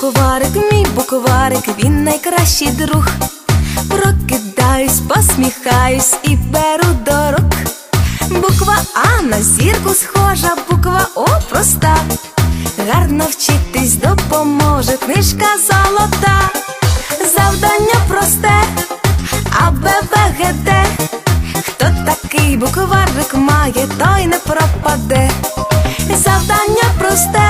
букварик, мій букварик, він найкращий друг. Прокидаюсь, посміхаюсь і беру до рук. Буква А на зірку схожа, буква О проста. Гарно вчитись допоможе книжка золота. Завдання просте, А, Б. Хто такий букварик має, той не пропаде. Завдання просте,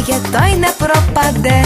Має, той не пропаде.